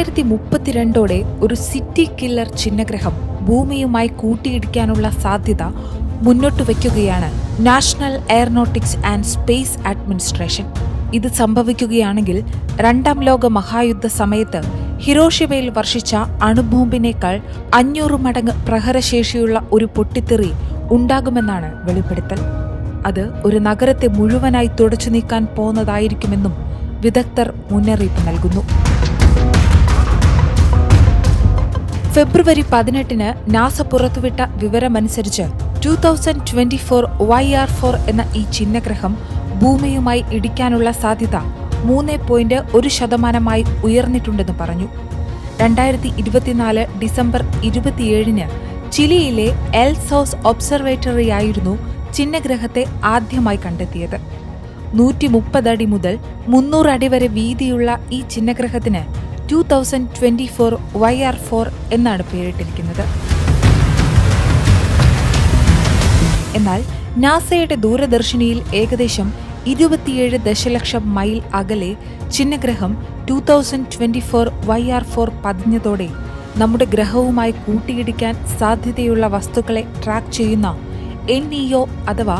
രണ്ടായിരത്തി മുപ്പത്തിരണ്ടോടെ ഒരു city killer ചിഹ്നഗ്രഹം ഭൂമിയുമായി കൂട്ടിയിടിക്കാനുള്ള സാധ്യത മുന്നോട്ട് വയ്ക്കുകയാണ് national aeronautics and space administration. ഇത് സംഭവിക്കുകയാണെങ്കിൽ രണ്ടാം ലോക മഹായുദ്ധ സമയത്ത് ഹിരോഷിമയിൽ വർഷിച്ച അണുബോംബിനേക്കാൾ അഞ്ഞൂറ് മടങ്ങ് പ്രഹരശേഷിയുള്ള ഒരു പൊട്ടിത്തെറി ഉണ്ടാകുമെന്നാണ് വെളിപ്പെടുത്തൽ. അത് ഒരു നഗരത്തെ മുഴുവനായി തുടച്ചു നീക്കാൻ പോകുന്നതായിരിക്കുമെന്നും വിദഗ്ധർ മുന്നറിയിപ്പ് നൽകുന്നു. ഫെബ്രുവരി പതിനെട്ടിന് നാസ പുറത്തുവിട്ട വിവരമനുസരിച്ച് two thousand twenty four Y R four എന്ന ഈ ചിഹ്നഗ്രഹം ഭൂമിയുമായി ഇടിക്കാനുള്ള സാധ്യത മൂന്ന് പോയിന്റ് ഒരു ശതമാനമായി ഉയർന്നിട്ടുണ്ടെന്ന് പറഞ്ഞു. രണ്ടായിരത്തി ഇരുപത്തിനാല് ഡിസംബർ ഇരുപത്തിയേഴിന് ചിലിയിലെ എൽ സൗസ് ഒബ്സർവേറ്ററിയായിരുന്നു ചിഹ്നഗ്രഹത്തെ ആദ്യമായി കണ്ടെത്തിയത്. നൂറ്റി അടി മുതൽ മുന്നൂറ് അടി വരെ വീതിയുള്ള ഈ ചിഹ്നഗ്രഹത്തിന് two thousand twenty four Y R four എന്നാണ് പേരിട്ടിരിക്കുന്നത്. എന്നാൽ നാസയുടെ ദൂരദർശിനിയിൽ ഏകദേശം ഇരുപത്തിയേഴ് ദശലക്ഷം മൈൽ അകലെ ചിഹ്നഗ്രഹം two thousand twenty four Y R four പതിഞ്ഞതോടെ നമ്മുടെ ഗ്രഹവുമായി കൂട്ടിയിടിക്കാൻ സാധ്യതയുള്ള വസ്തുക്കളെ ട്രാക്ക് ചെയ്യുന്ന എൻ ഇഒ അഥവാ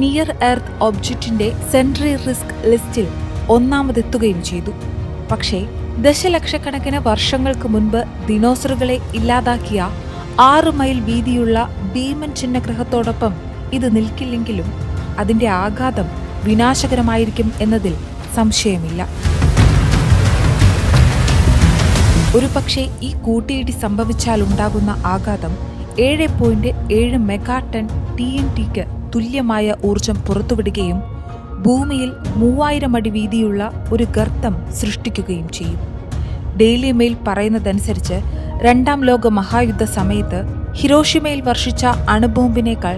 നിയർ എർത്ത് ഒബ്ജക്റ്റിന്റെ സെൻട്രി റിസ്ക് ലിസ്റ്റിൽ ഒന്നാമതെത്തുകയും ചെയ്തു. പക്ഷേ ദശലക്ഷക്കണക്കിന് വർഷങ്ങൾക്ക് മുൻപ് ദിനോസറുകളെ ഇല്ലാതാക്കിയ ആറ് മൈൽ വീതിയുള്ള ഭീമൻ ചിഹ്നഗ്രഹത്തോടൊപ്പം ഇത് നിൽക്കില്ലെങ്കിലും അതിന്റെ ആഘാതം വിനാശകരമായിരിക്കും എന്നതിൽ സംശയമില്ല. ഒരുപക്ഷെ ഈ കൂട്ടിയിടി സംഭവിച്ചാലുണ്ടാകുന്ന ആഘാതം ഏഴ് പോയിന്റ് ഏഴ് മെഗാ ടൺ ടി എൻ ടിക്ക് തുല്യമായ ഊർജം പുറത്തുവിടുകയും ഭൂമിയിൽ മൂവായിരം അടി വീതിയുള്ള ഒരു ഗർത്തം സൃഷ്ടിക്കുകയും ചെയ്യും. ഡെയിലി മെയിൽ പറയുന്നതനുസരിച്ച് രണ്ടാം ലോക മഹായുദ്ധ സമയത്ത് ഹിരോഷിമയിൽ വർഷിച്ച അണുബോംബിനേക്കാൾ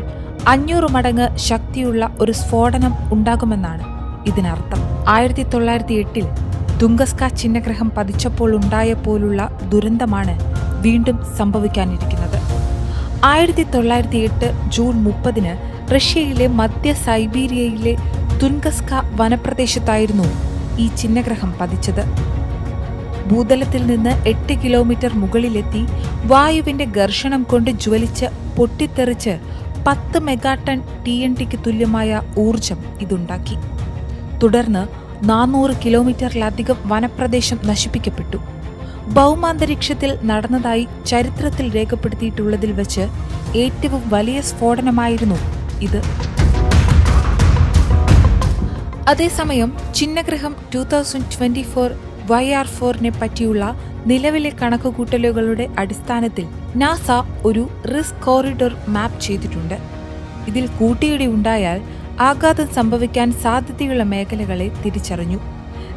അഞ്ഞൂറ് മടങ്ങ് ശക്തിയുള്ള ഒരു സ്ഫോടനം ഉണ്ടാകുമെന്നാണ് ഇതിനർത്ഥം. ആയിരത്തി തൊള്ളായിരത്തി എട്ടിൽ തുങ്കസ്ക ചിഹ്നഗ്രഹം പതിച്ചപ്പോൾ ഉണ്ടായ പോലുള്ള ദുരന്തമാണ് വീണ്ടും സംഭവിക്കാനിരിക്കുന്നത്. ആയിരത്തി തൊള്ളായിരത്തി എട്ട് ജൂൺ മുപ്പതിന് റഷ്യയിലെ മധ്യ സൈബീരിയയിലെ തുൻകസ്ക വനപ്രദേശത്തായിരുന്നു ഈ ചിഹ്നഗ്രഹം പതിച്ചത്. ഭൂതലത്തിൽ നിന്ന് എട്ട് കിലോമീറ്റർ മുകളിലെത്തി വായുവിന്റെ ഘർഷണം കൊണ്ട് ജ്വലിച്ച് പൊട്ടിത്തെറിച്ച് പത്ത് മെഗാടൺ ടി എൻ ടിക്ക് തുല്യമായ ഊർജം ഇതുണ്ടാക്കി. തുടർന്ന് നാനൂറ് കിലോമീറ്ററിലധികം വനപ്രദേശം നശിപ്പിക്കപ്പെട്ടു. ഭൗമാന്തരീക്ഷത്തിൽ നടന്നതായി ചരിത്രത്തിൽ രേഖപ്പെടുത്തിയിട്ടുള്ളതിൽ വെച്ച് ഏറ്റവും വലിയ സ്ഫോടനമായിരുന്നു ഇത്. അതേസമയം ചിഹ്നഗ്രഹം two thousand twenty four Y R ഫോറിനെ പറ്റിയുള്ള നിലവിലെ കണക്കുകൂട്ടലുകളുടെ അടിസ്ഥാനത്തിൽ നാസ ഒരു റിസ്ക് കോറിഡോർ മാപ്പ് ചെയ്തിട്ടുണ്ട്. ഇതിൽ കൂട്ടിയിടി ഉണ്ടായാൽ ആഘാതം സംഭവിക്കാൻ സാധ്യതയുള്ള മേഖലകളെ തിരിച്ചറിഞ്ഞു.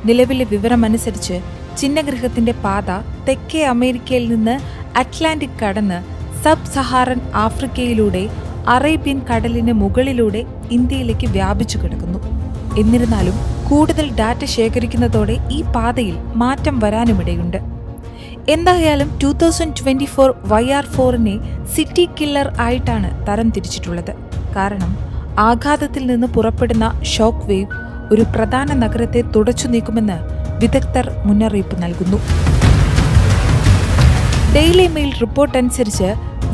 നിലവിലെ വിവരമനുസരിച്ച് ചിഹ്നഗ്രഹത്തിന്റെ പാത തെക്കേ അമേരിക്കയിൽ നിന്ന് അറ്റ്ലാന്റിക് കടന്ന് സബ് സഹാറൻ ആഫ്രിക്കയിലൂടെ അറേബ്യൻ കടലിന് മുകളിലൂടെ ഇന്ത്യയിലേക്ക് വ്യാപിച്ചു കിടക്കുന്നു. എന്നിരുന്നാലും കൂടുതൽ ഡാറ്റ ശേഖരിക്കുന്നതോടെ ഈ പാതയിൽ മാറ്റം വരാനുമിടയുണ്ട്. എന്തായാലും two thousand twenty four Y R ഫോറിനെ city killer ആയിട്ടാണ് തരം തിരിച്ചിട്ടുള്ളത്. കാരണം ആഘാതത്തിൽ നിന്ന് പുറപ്പെടുന്ന ഷോക്ക് വേവ് ഒരു പ്രധാന നഗരത്തെ തുടച്ചു നീക്കുമെന്ന് വിദഗ്ധർ മുന്നറിയിപ്പ് നൽകുന്നു. ഡെയിലി മെയിൽ റിപ്പോർട്ട് അനുസരിച്ച്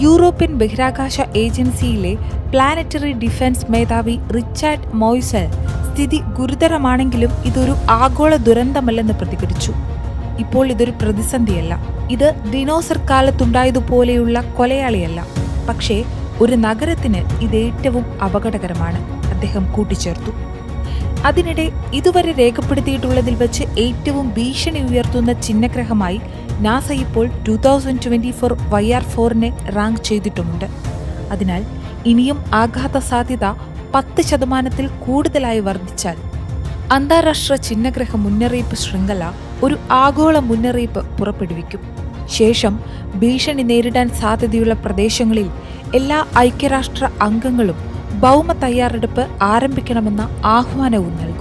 യൂറോപ്യൻ ബഹിരാകാശ ഏജൻസിയിലെ പ്ലാനറ്ററി ഡിഫൻസ് മേധാവി റിച്ചാർഡ് മോയ്സൽ സ്ഥിതി ഗുരുതരമാണെങ്കിലും ഇതൊരു ആഗോള ദുരന്തമല്ലെന്ന് പ്രതികരിച്ചു. ഇപ്പോൾ ഇതൊരു പ്രതിസന്ധിയല്ല. ഇത് ദിനോസർ കാലത്തുണ്ടായതുപോലെയുള്ള കൊലയാളിയല്ല. പക്ഷേ ഒരു നഗരത്തിന് ഇത് ഏറ്റവും അപകടകരമാണ്. അദ്ദേഹം കൂട്ടിച്ചേർത്തു. അതിനിടെ ഇതുവരെ രേഖപ്പെടുത്തിയിട്ടുള്ളതിൽ വെച്ച് ഏറ്റവും ഭീഷണി ഉയർത്തുന്ന ചിഹ്നഗ്രഹമായി നാസ ഇപ്പോൾ two thousand twenty four Y R ഫോറിനെ rank ചെയ്തിട്ടുമുണ്ട്. അതിനാൽ ഇനിയും ആഘാത സാധ്യത പത്ത് ശതമാനത്തിൽ കൂടുതലായി വർദ്ധിച്ചാൽ അന്താരാഷ്ട്ര ചിഹ്നഗ്രഹ മുന്നറിയിപ്പ് ശൃംഖല ഒരു ആഗോള മുന്നറിയിപ്പ് പുറപ്പെടുവിക്കും. ശേഷം ഭീഷണി നേരിടാൻ സാധ്യതയുള്ള പ്രദേശങ്ങളിൽ എല്ലാ ഐക്യരാഷ്ട്ര അംഗങ്ങളും ഭൗമ തയ്യാറെടുപ്പ് ആരംഭിക്കണമെന്ന ആഹ്വാനവും നൽകും.